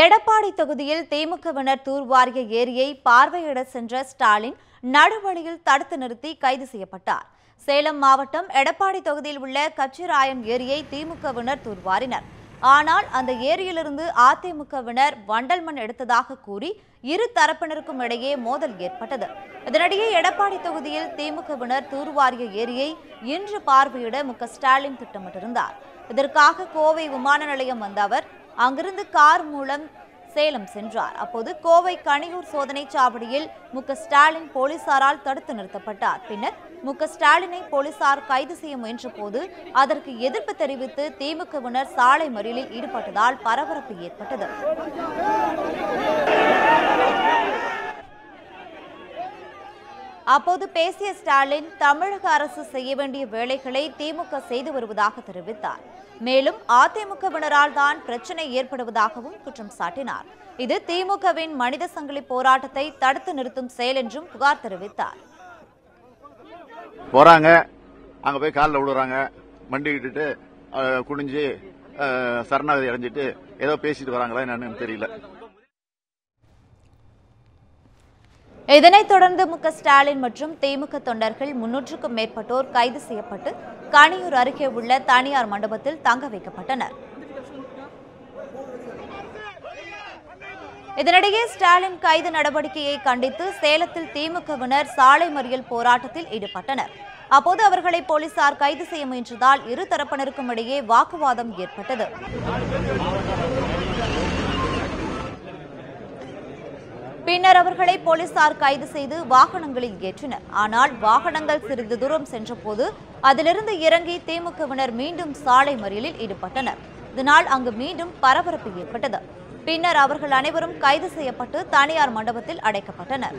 எடப்பாடி தொகுதியில் திமுகவினர் தூர்வாரிய ஏரியை பார்வையிட சென்ற ஸ்டாலின் நடுவழியில் தடுத்து நிறுத்தி கைது செய்யப்பட்டார். சேலம் மாவட்டம் எடப்பாடி தொகுதியில் உள்ள கச்சிராயம் ஏரியை திமுகவினர் தூர்வாரினர். ஆனால் அந்த ஏரியிலிருந்து அதிமுகவினர் வண்டல் மண் எடுத்ததாக கூறி இரு தரப்பினருக்கும் இடையே மோதல் ஏற்பட்டது. இதனிடையே எடப்பாடி தொகுதியில் திமுகவினர் தூர்வாரிய ஏரியை இன்று பார்வையிட மு ஸ்டாலின் திட்டமிட்டிருந்தார். இதற்காக கோவை விமான நிலையம் வந்த அவர் அங்கிருந்து கார் மூலம் சேலம் சென்றார். அப்போது கோவை கணியூர் சோதனை சாவடியில் மு. ஸ்டாலின் போலீசாரால் தடுத்து நிறுத்தப்பட்டார். பின்னர் மு. ஸ்டாலினை போலீசார் கைது செய்ய முயன்ற போது அதற்கு எதிர்ப்பு தெரிவித்து திமுகவினர் சாலை மறியலில் ஈடுபட்டதால் பரபரப்பு ஏற்பட்டது. அப்போது பேசிய ஸ்டாலின் தமிழக அரசு செய்ய வேண்டிய வேலைகளை திமுக செய்து வருவதாக தெரிவித்தார். மேலும் அதிமுகவினரால் தான் பிரச்சனை ஏற்படுவதாகவும் குற்றம் சாட்டினார். இது திமுகவின் மனித சங்கிலி போராட்டத்தை தடுத்து நிறுத்தும் செயல் என்றும் புகார் தெரிவித்தார். போறாங்க. அங்க போய் காலில் விடுறாங்க மண்டி விட்டுட்டு குடிஞ்சு குனிஞ்சு சரணாகதி அடைஞ்சிட்டு ஏதோ பேசிட்டு வராங்களா என்னன்னு தெரியல. இதனைத் தொடர்ந்து மு ஸ்டாலின் மற்றும் திமுக தொண்டர்கள் முன்னூற்றுக்கும் மேற்பட்டோர் கைது செய்யப்பட்டு கணியூர் அருகே உள்ள தனியார் மண்டபத்தில் தங்க வைக்கப்பட்டனர். இதனிடையே ஸ்டாலின் கைது நடவடிக்கையை கண்டித்து சேலத்தில் திமுகவினர் சாலை மறியல் போராட்டத்தில் ஈடுபட்டனர். அப்போது அவர்களை போலீசார் கைது செய்ய முயன்றதால் இரு தரப்பினருக்கும் இடையே வாக்குவாதம் ஏற்பட்டது. பின்னர் அவர்களை போலீசார் கைது செய்து வாகனங்களில் ஏற்றினர். ஆனால் வாகனங்கள் சிறிது தூரம் சென்றபோது அதிலிருந்து இறங்கி திமுகவினர் மீண்டும் சாலை மறியலில் ஈடுபட்டனர். இதனால் அங்கு மீண்டும் பரபரப்பு ஏற்பட்டது. பின்னர் அவர்கள் அனைவரும் கைது செய்யப்பட்டு தனியார் மண்டபத்தில் அடைக்கப்பட்டனர்.